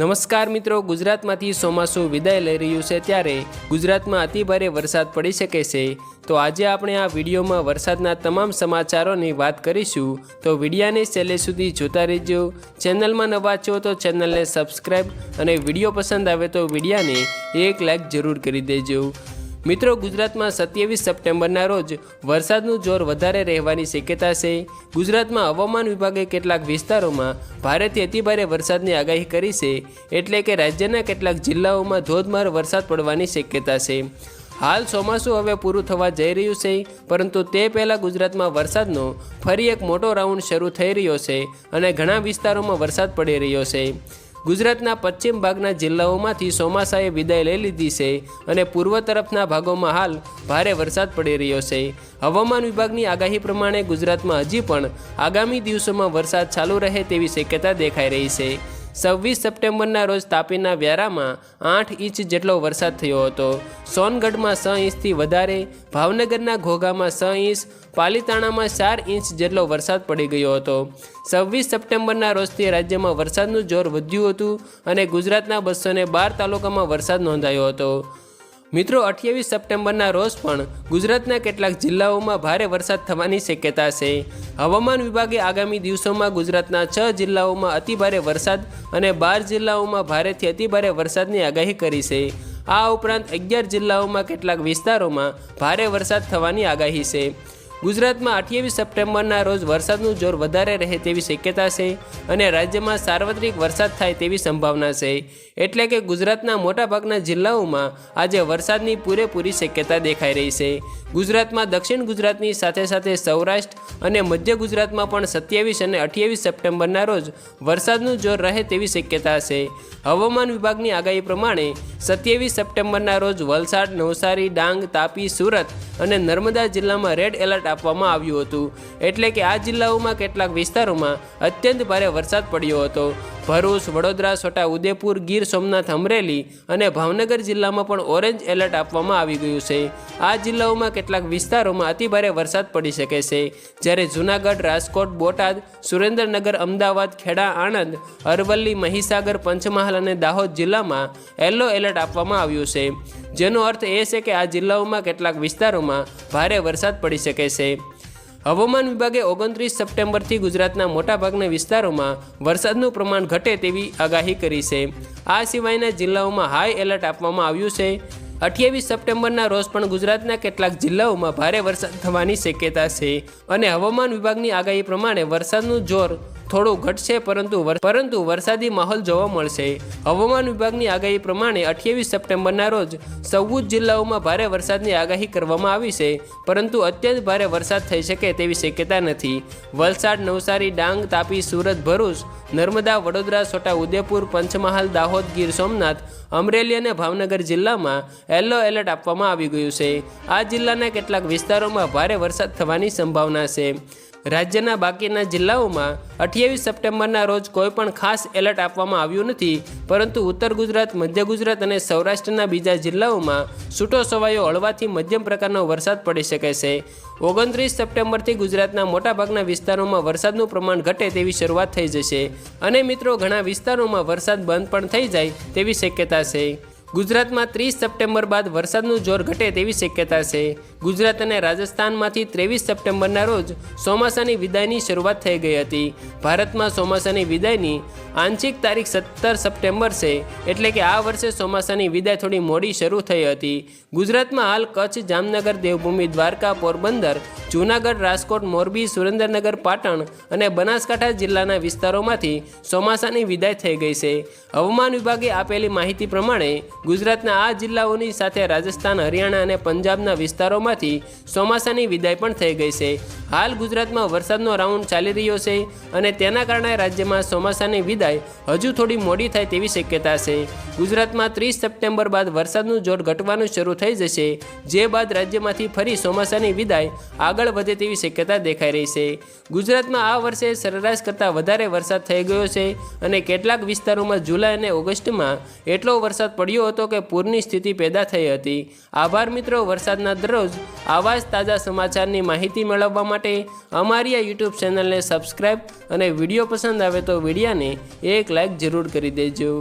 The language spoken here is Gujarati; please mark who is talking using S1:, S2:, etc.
S1: નમસ્કાર મિત્રો, ગુજરાતમાંથી ચોમાસું વિદાય લઈ રહ્યું છે ત્યારે ગુજરાતમાં અતિભારે વરસાદ પડી શકે છે. તો આજે આપણે આ વિડીયોમાં વરસાદના તમામ સમાચારોની વાત કરીશું. તો વિડીયાને છેલ્લે સુધી જોતા રહેજો. ચેનલમાં નવા છો તો ચેનલને સબસ્ક્રાઈબ અને વીડિયો પસંદ આવે તો વિડીયાને એક લાઈક જરૂર કરી દેજો. મિત્રો, ગુજરાતમાં સત્યાવીસ સપ્ટેમ્બરના રોજ વરસાદનું જોર વધારે રહેવાની શક્યતા છે. ગુજરાતમાં હવામાન વિભાગે કેટલાક વિસ્તારોમાં ભારેથી અતિભારે વરસાદની આગાહી કરી છે, એટલે કે રાજ્યના કેટલાક જિલ્લાઓમાં ધોધમાર વરસાદ પડવાની શક્યતા છે. હાલ ચોમાસું હવે પૂરું થવા જઈ રહ્યું છે, પરંતુ તે પહેલાં ગુજરાતમાં વરસાદનો ફરી એક મોટો રાઉન્ડ શરૂ થઈ રહ્યો છે અને ઘણા વિસ્તારોમાં વરસાદ પડી રહ્યો છે. ગુજરાતના પશ્ચિમ ભાગના જિલ્લાઓમાંથી ચોમાસાએ વિદાય લઈ લીધી છે અને પૂર્વ તરફના ભાગોમાં હાલ ભારે વરસાદ પડી રહ્યો છે. હવામાન વિભાગની આગાહી પ્રમાણે ગુજરાતમાં હજી પણ આગામી દિવસોમાં વરસાદ ચાલુ રહે તેવી શક્યતા દેખાઈ રહી છે. છવ્વીસ સપ્ટેમ્બરના રોજ તાપીના વ્યારામાં આઠ ઇંચ જેટલો વરસાદ થયો હતો. સોનગઢમાં છ ઇંચથી વધારે, ભાવનગરના ઘોઘામાં છ ઇંચ, પાલીતાણામાં ચાર ઇંચ જેટલો વરસાદ પડી ગયો હતો. છવ્વીસ સપ્ટેમ્બરના રોજથી રાજ્યમાં વરસાદનું જોર વધ્યું હતું અને ગુજરાતના બસો બાર તાલુકામાં વરસાદ નોંધાયો હતો. મિત્રો, અઠ્યાવીસ સપ્ટેમ્બરના રોજ પણ ગુજરાતના કેટલાક જિલ્લાઓમાં ભારે વરસાદ થવાની શક્યતા છે. હવામાન વિભાગે આગામી દિવસોમાં ગુજરાતના છ જિલ્લાઓમાં અતિભારે વરસાદ અને બાર જિલ્લાઓમાં ભારેથી અતિભારે વરસાદની આગાહી કરી છે. આ ઉપરાંત અગિયાર જિલ્લાઓમાં કેટલાક વિસ્તારોમાં ભારે વરસાદ થવાની આગાહી છે. ગુજરાતમાં અઠ્યાવીસ સપ્ટેમ્બરના રોજ વરસાદનું જોર વધારે રહે તેવી શક્યતા છે અને રાજ્યમાં સાર્વત્રિક વરસાદ થાય તેવી સંભાવના છે. એટલે કે ગુજરાતના મોટાભાગના જિલ્લાઓમાં આજે વરસાદની પૂરેપૂરી શક્યતા દેખાઈ રહી છે. ગુજરાતમાં દક્ષિણ ગુજરાતની સાથે સાથે સૌરાષ્ટ્ર અને મધ્ય ગુજરાતમાં પણ સત્યાવીસ અને અઠ્યાવીસ સપ્ટેમ્બરના રોજ વરસાદનું જોર રહે તેવી શક્યતા છે. હવામાન વિભાગની આગાહી પ્રમાણે સત્યાવીસ સપ્ટેમ્બરના રોજ વલસાડ, નવસારી, ડાંગ, તાપી, સુરત અને નર્મદા જિલ્લામાં રેડ એલર્ટ આપવામાં આવ્યું હતું. એટલે કે આ જિલ્લાઓમાં કેટલાક વિસ્તારોમાં અત્યંત ભારે વરસાદ પડ્યો હતો. ભરૂચ, વડોદરા, છોટા ઉદેપુર, ગીર સોમનાથ, અમરેલી અને ભાવનગર જિલ્લામાં પણ ઓરેન્જ એલર્ટ આપવામાં આવી ગયું છે. આ જિલ્લાઓમાં કેટલાક વિસ્તારોમાં અતિભારે વરસાદ પડી શકે છે. જ્યારે જૂનાગઢ, રાજકોટ, બોટાદ, સુરેન્દ્રનગર, અમદાવાદ, ખેડા, આણંદ, અરવલ્લી, મહીસાગર, પંચમહાલ અને દાહોદ જિલ્લામાં યલો એલર્ટ આપવામાં આવ્યું છે. જેનો અર્થ એ છે કે આ જિલ્લાઓમાં કેટલાક વિસ્તારોમાં ભારે વરસાદ પડી શકે છે. હવામાન વિભાગે ઓગણત્રીસ સપ્ટેમ્બરથી ગુજરાતના મોટાભાગના વિસ્તારોમાં વરસાદનું પ્રમાણ ઘટે તેવી આગાહી કરી છે. આ સિવાયના જિલ્લાઓમાં હાઈ એલર્ટ આપવામાં આવ્યું છે. અઠ્યાવીસ સપ્ટેમ્બરના રોજ પણ ગુજરાતના કેટલાક જિલ્લાઓમાં ભારે વરસાદ થવાની શક્યતા છે અને હવામાન વિભાગની આગાહી પ્રમાણે વરસાદનું જોર થોડું ઘટશે, પરંતુ પરંતુ વરસાદી માહોલ જોવા મળશે. હવામાન વિભાગની આગાહી પ્રમાણે અઠ્યાવીસ સપ્ટેમ્બરના રોજ ચૌદ જિલ્લાઓમાં ભારે વરસાદની આગાહી કરવામાં આવી છે, પરંતુ અત્યંત ભારે વરસાદ થઈ શકે તેવી શક્યતા નથી. વલસાડ, નવસારી, ડાંગ, તાપી, સુરત, ભરૂચ, નર્મદા, વડોદરા, છોટા ઉદેપુર, પંચમહાલ, દાહોદ, ગીર સોમનાથ, અમરેલી અને ભાવનગર જિલ્લામાં યલો એલર્ટ આપવામાં આવી ગયું છે. આ જિલ્લાના કેટલાક વિસ્તારોમાં ભારે વરસાદ થવાની સંભાવના છે. રાજ્યના બાકીના જિલ્લાઓમાં અઠ્યાવીસ સપ્ટેમ્બરના રોજ કોઈપણ ખાસ એલર્ટ આપવામાં આવ્યું નથી, પરંતુ ઉત્તર ગુજરાત, મધ્ય ગુજરાત અને સૌરાષ્ટ્રના બીજા જિલ્લાઓમાં છૂટો છવાયો હળવાથી મધ્યમ પ્રકારનો વરસાદ પડી શકે છે. ઓગણત્રીસ સપ્ટેમ્બરથી ગુજરાતના મોટાભાગના વિસ્તારોમાં વરસાદનું પ્રમાણ ઘટે તેવી શરૂઆત થઈ જશે અને મિત્રો, ઘણા વિસ્તારોમાં વરસાદ બંધ પણ થઈ જાય તેવી શક્યતા છે. ગુજરાતમાં ત્રીસ સપ્ટેમ્બર બાદ વરસાદનું જોર ઘટે તેવી શક્યતા છે. ગુજરાત અને રાજસ્થાનમાંથી ત્રેવીસ સપ્ટેમ્બરના રોજ ચોમાસાની વિદાયની શરૂઆત થઈ ગઈ હતી. ભારતમાં ચોમાસાની વિદાયની આંશિક તારીખ સત્તર સપ્ટેમ્બર છે, એટલે કે આ વર્ષે ચોમાસાની વિદાય થોડી મોડી શરૂ થઈ હતી. ગુજરાતમાં હાલ કચ્છ, જામનગર, દેવભૂમિ, દ્વારકા, પોરબંદર, જૂનાગઢ, રાજકોટ, મોરબી, સુરેન્દ્રનગર, પાટણ અને બનાસકાંઠા જિલ્લાના વિસ્તારોમાંથી ચોમાસાની વિદાય થઈ ગઈ છે. હવામાન વિભાગે આપેલી માહિતી પ્રમાણે ગુજરાતના આ જિલ્લાઓની સાથે રાજસ્થાન, હરિયાણા અને પંજાબના વિસ્તારોમાંથી ચોમાસાની વિદાય પણ થઈ ગઈ છે. હાલ ગુજરાતમાં વરસાદનો રાઉન્ડ ચાલી રહ્યો છે અને તેના કારણે રાજ્યમાં ચોમાસાની વિદાય હજુ થોડી મોડી થાય તેવી શક્યતા છે. ગુજરાતમાં ત્રીસ સપ્ટેમ્બર બાદ વરસાદનું જોર ઘટવાનું શરૂ થઈ જશે, જે બાદ રાજ્યમાંથી ફરી ચોમાસાની વિદાય આગળ વધે તેવી શક્યતા દેખાઈ રહી છે. ગુજરાતમાં આ વર્ષે સરેરાશ કરતાં વધારે વરસાદ થઈ ગયો છે અને કેટલાક વિસ્તારોમાં જુલાઈ અને ઓગસ્ટમાં એટલો વરસાદ પડ્યો હતો કે પૂરની સ્થિતિ પેદા થઈ હતી. આભાર મિત્રો, વરસાદના દરરોજ આવા જ તાજા સમાચારની માહિતી મેળવવા માટે અમારી આ યુટ્યુબ ચેનલને સબસ્ક્રાઈબ અને વીડિયો પસંદ આવે તો વિડીયાને એક લાઇક જરૂર કરી દેજો.